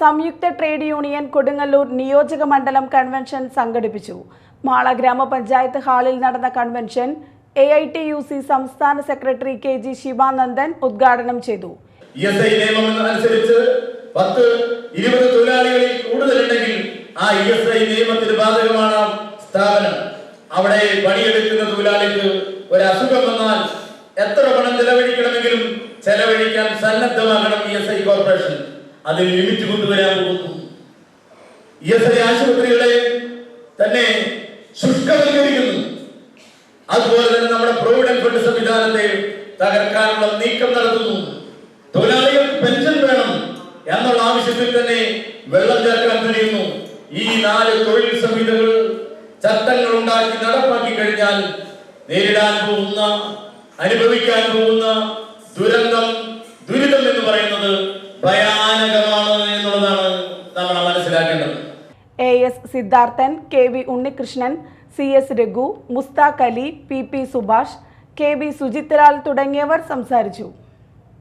സംയുക്ത trade union Kodungallur നിയോജക മണ്ഡലം കൺവെൻഷൻ സംഘടിപ്പിച്ചു. മാള ഗ്രാമപഞ്ചായത്ത് ഹാളിൽ നടന്ന convention A I T U C സംസ്ഥാന സെക്രട്ടറി കെ ജി ശിവാനന്ദൻ ഉദ്ഘാടനം ചെയ്തു. ആ അവിടെ പണിയെടുക്കുന്ന തൊഴിലാളിക്ക് ഒരു അസുഖം വന്നാൽ എത്ര പണം ചെലവഴിക്കണമെങ്കിലും ചെലവഴിക്കാൻ സന്നദ്ധമാകണം ഇ എസ് ഐ കോർപ്പറേഷൻ. അതിൽ ലിമിറ്റ് കൊണ്ടുവരാൻ പോകുന്നു. ഇ എസ് ഐ ആശുപത്രികളെ തന്നെ ശുഷ്കവൽക്കരിക്കുന്നു. അതുപോലെ തന്നെ നമ്മുടെ പ്രൊവിഡന്റ് ഫണ്ട് സംവിധാനത്തെ തകർക്കാനുള്ള നീക്കം നടത്തുന്നു. തൊഴിലാളികൾക്ക് പെൻഷൻ വേണം എന്നുള്ള ആവശ്യത്തിൽ തന്നെ വെള്ളം ചേർക്കാൻ കഴിയുന്നു ഈ നാല് തൊഴിൽ സംഹിതകൾ ചട്ടങ്ങൾ ഉണ്ടാക്കി നടപ്പാക്കി കഴിഞ്ഞാൽ നേരിടാൻ പോകുന്ന അനുഭവിക്കാൻ പോകുന്ന ദുരന്തം ദുരിതം എന്ന് പറയുന്നത് എന്നുള്ളതാണ് മനസ്സിലാക്കേണ്ടത്. A S Siddharthan K V Unnikrishnan C S Raghu Mushtaq Ali P P Subhash K B Sujith Lal തുടങ്ങിയവർ സംസാരിച്ചു.